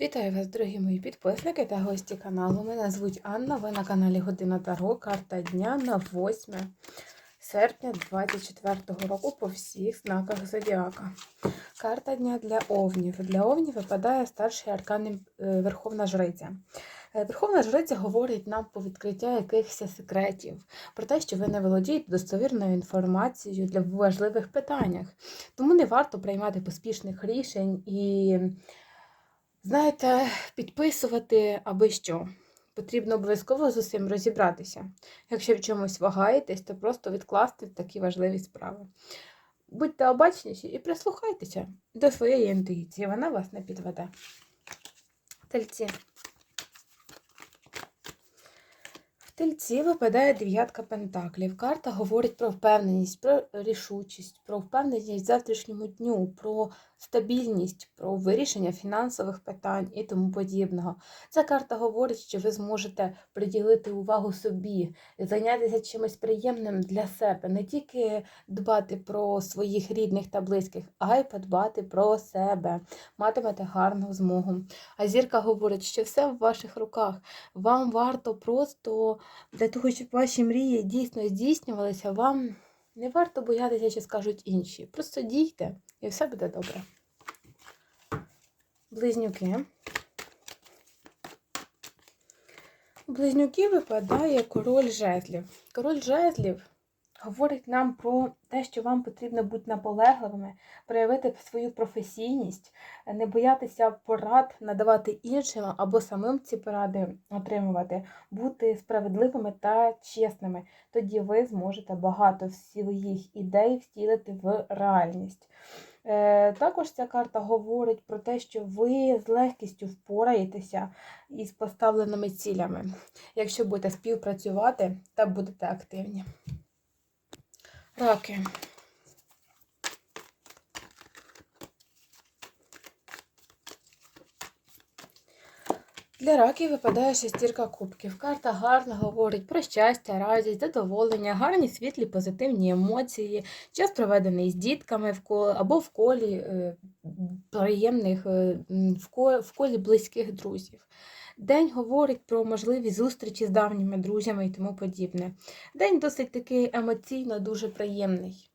Вітаю вас, дорогі мої підписники та гості каналу. Мене звуть Анна. Ви на каналі Година Таро. Карта дня на 8 серпня 2024 року по всіх знаках Зодіака. Карта дня для овнів. Для овнів випадає старший аркан е, Верховна Жриця. Е, Верховна Жриця говорить нам про відкриття якихось секретів, про те, що ви не володієте достовірною інформацією для важливих питаннях. Тому не варто приймати поспішних рішень і Знаєте, підписувати аби що. Потрібно обов'язково з усім розібратися. Якщо в чомусь вагаєтесь, то просто відкласти такі важливі справи. Будьте обачніші і прислухайтеся до своєї інтуїції, вона вас не підведе. Тельці. В тельці випадає дев'ятка пентаклів. Карта говорить про впевненість, про рішучість, про впевненість в завтрашньому дню, про стабільність, про вирішення фінансових питань і тому подібного. Ця карта говорить, що ви зможете приділити увагу собі, зайнятися чимось приємним для себе, не тільки дбати про своїх рідних та близьких, а й подбати про себе, матимете гарну змогу. А зірка говорить, що все в ваших руках. Вам варто просто для того, щоб ваші мрії дійсно здійснювалися, вам не варто боятися, що скажуть інші. Просто дійте, і все буде добре. Близнюки. Близнюки випадає король жезлів. Король жезлів говорить нам про те, що вам потрібно бути наполегливими, проявити свою професійність, не боятися порад надавати іншим або самим ці поради отримувати, бути справедливими та чесними. Тоді ви зможете багато своїх ідей втілити в реальність. Е, Також ця карта говорить про те, що ви з легкістю впораєтеся із поставленими цілями, якщо будете співпрацювати та будете активні. Раки. Для раків випадає шестірка кубків. Карта гарно говорить про щастя, радість, задоволення, гарні світлі, позитивні емоції, час проведений з дітками в колі, або в колі е, приємних, е, в колі, в колі близьких друзів. День говорить про можливі зустрічі з давніми друзями і тому подібне. День досить такий емоційно дуже приємний.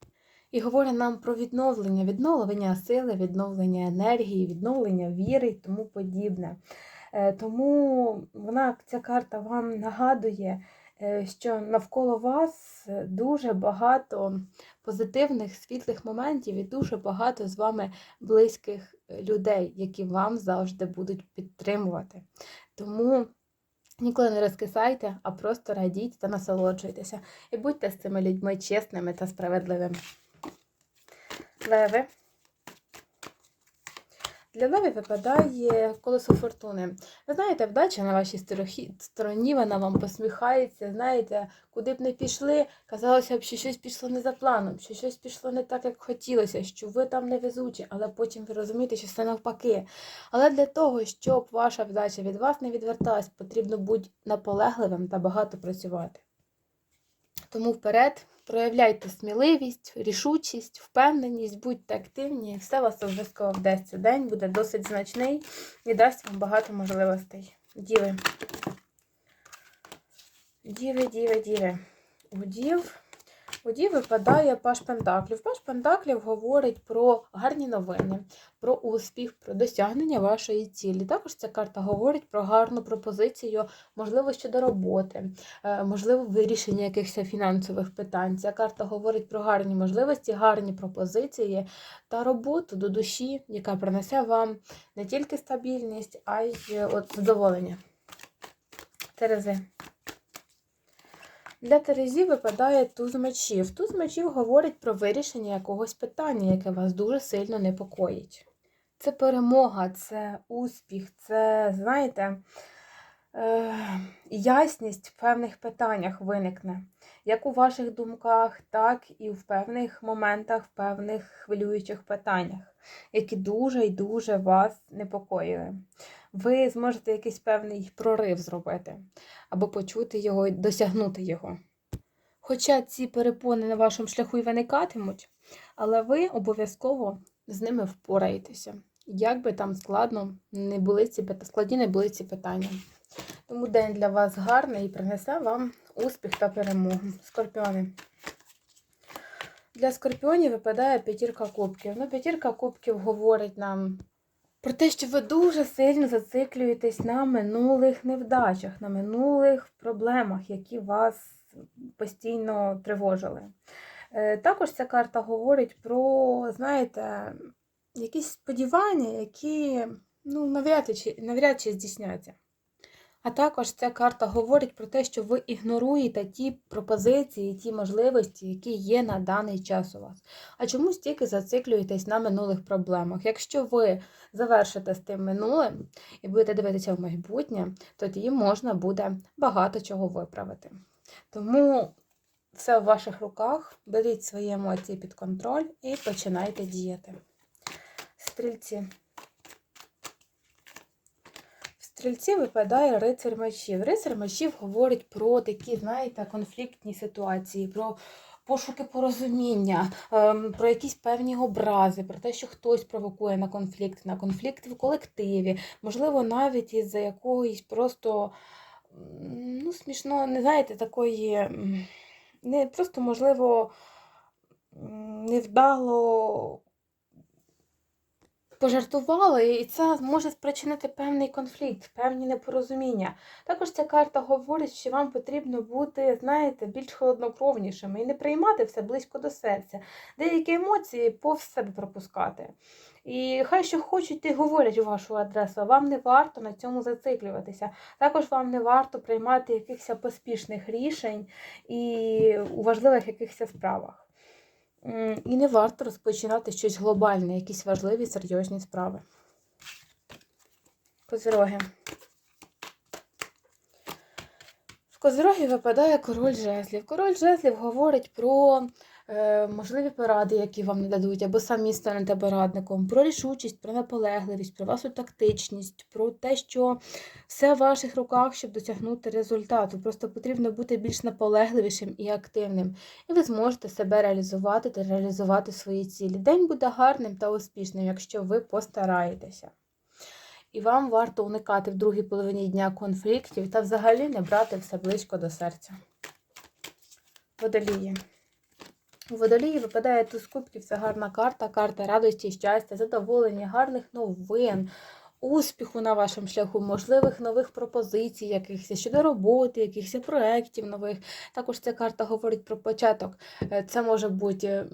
І говорить нам про відновлення, відновлення сили, відновлення енергії, відновлення віри і тому подібне. Е, Тому вона, ця карта вам нагадує, е, що навколо вас дуже багато позитивних світлих моментів і дуже багато з вами близьких е, людей, які вам завжди будуть підтримувати. Тому ніколи не розкисайте, а просто радіть та насолоджуйтеся. І будьте з цими людьми чесними та справедливими. Леви. Для леві випадає колесо фортуни. Ви знаєте, вдача на вашій стороні, вона вам посміхається. Знаєте, куди б не пішли, казалося б, що щось пішло не за планом, що щось пішло не так, як хотілося, що ви там невезучі, але потім ви розумієте, що все навпаки. Але для того, щоб ваша вдача від вас не відверталась, потрібно бути наполегливим та багато працювати. Тому вперед проявляйте сміливість, рішучість, впевненість, будьте активні, і все вас обов'язково вдасться. День буде досить значний і дасть вам багато можливостей. Діви. Діви, діви, діви. У дів випадає паш Пентаклів. Паш Пентаклів говорить про гарні новини, про успіх, про досягнення вашої цілі. Також ця карта говорить про гарну пропозицію, можливо, щодо роботи, е, можливо, вирішення якихось фінансових питань. Ця карта говорить про гарні можливості, гарні пропозиції та роботу до душі, яка принесе вам не тільки стабільність, а й е, от задоволення. Терези. Для Терезі випадає туз мечів. Туз мечів говорить про вирішення якогось питання, яке вас дуже сильно непокоїть. Це перемога, це успіх, це, знаєте, е, ясність в певних питаннях виникне. Як у ваших думках, так і в певних моментах, в певних хвилюючих питаннях, які дуже і дуже вас непокоїли. Ви зможете якийсь певний прорив зробити, або почути його і досягнути його. Хоча ці перепони на вашому шляху і виникатимуть, але ви обов'язково з ними впораєтеся. як би там складно не були ці складні не були ці питання. Тому день для вас гарний і принесе вам успіх та перемогу. Скорпіони. Для скорпіонів випадає п'ятірка кубків. Ну, п'ятірка кубків говорить нам про те, що ви дуже сильно зациклюєтесь на минулих невдачах, на минулих проблемах, які вас постійно тривожили. Е, Також ця карта говорить про, знаєте, якісь сподівання, які ну, навряд чи, навряд чи здійсняться. А також ця карта говорить про те, що ви ігноруєте ті пропозиції, ті можливості, які є на даний час у вас. А чомусь тільки зациклюєтесь на минулих проблемах. Якщо ви завершите з тим минулим і будете дивитися в майбутнє, тоді можна буде багато чого виправити. Тому все в ваших руках, беріть свої емоції під контроль і починайте діяти. Стрільці. В стрільці випадає рицар мечів. Рицар мечів говорить про такі, знаєте, конфліктні ситуації, про пошуки порозуміння, ем, про якісь певні образи, про те, що хтось провокує на конфлікт, на конфлікт в колективі, можливо, навіть із-за якоїсь просто ну, смішно, не знаєте, такої, не просто, можливо, невдало пожартували, і це може спричинити певний конфлікт, певні непорозуміння. Також ця карта говорить, що вам потрібно бути, знаєте, більш холоднокровнішими і не приймати все близько до серця. Деякі емоції повз себе пропускати. І хай що хочуть, і говорять у вашу адресу, а вам не варто на цьому зациклюватися. Також вам не варто приймати якихось поспішних рішень і у важливих якихось справах. І не варто розпочинати щось глобальне, якісь важливі серйозні справи. Козироги. В Козирогі випадає король жезлів. Король жезлів говорить про можливі поради, які вам не дадуть, або самі станете порадником, про рішучість, про наполегливість, про вашу тактичність, про те, що все в ваших руках, щоб досягнути результату. Просто потрібно бути більш наполегливішим і активним. І ви зможете себе реалізувати та реалізувати свої цілі. День буде гарним та успішним, якщо ви постараєтеся. І вам варто уникати в другій половині дня конфліктів та взагалі не брати все близько до серця. Водолії. У водолії випадає туз кубків, це гарна карта, карта радості, щастя, задоволення, гарних новин, успіху на вашому шляху, можливих нових пропозицій, якихось щодо роботи, якихось проєктів нових. Також ця карта говорить про початок. Е, Це може бути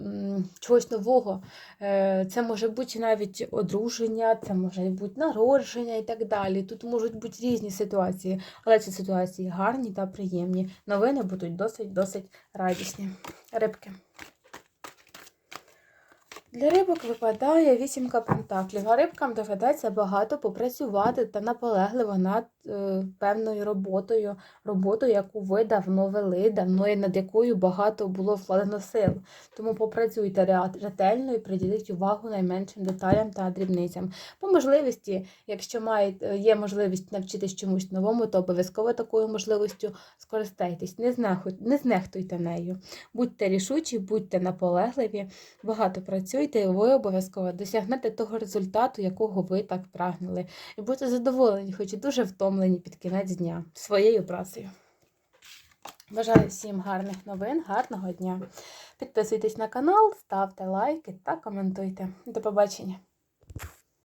чогось нового, е, це може бути навіть одруження, це може бути народження і так далі. Тут можуть бути різні ситуації, але ці ситуації гарні та приємні. Новини будуть досить-досить радісні. Рибки. Для рибок випадає вісімка пентаклів, а рибкам доведеться багато попрацювати та наполегливо над е, певною роботою, роботою, яку ви давно вели, давно і над якою багато було вкладено сил. Тому попрацюйте ретельно і приділіть увагу найменшим деталям та дрібницям. По можливості, якщо маєте, є можливість навчитись чомусь новому, то обов'язково такою можливістю скористайтесь. Не, знехуй- не знехтуйте нею. Будьте рішучі, будьте наполегливі, багато працюйте, і ви обов'язково досягнете того результату, якого ви так прагнули. І будьте задоволені, хоч і дуже втомлені під кінець дня своєю працею. Бажаю всім гарних новин, гарного дня. Підписуйтесь на канал, ставте лайки та коментуйте. До побачення!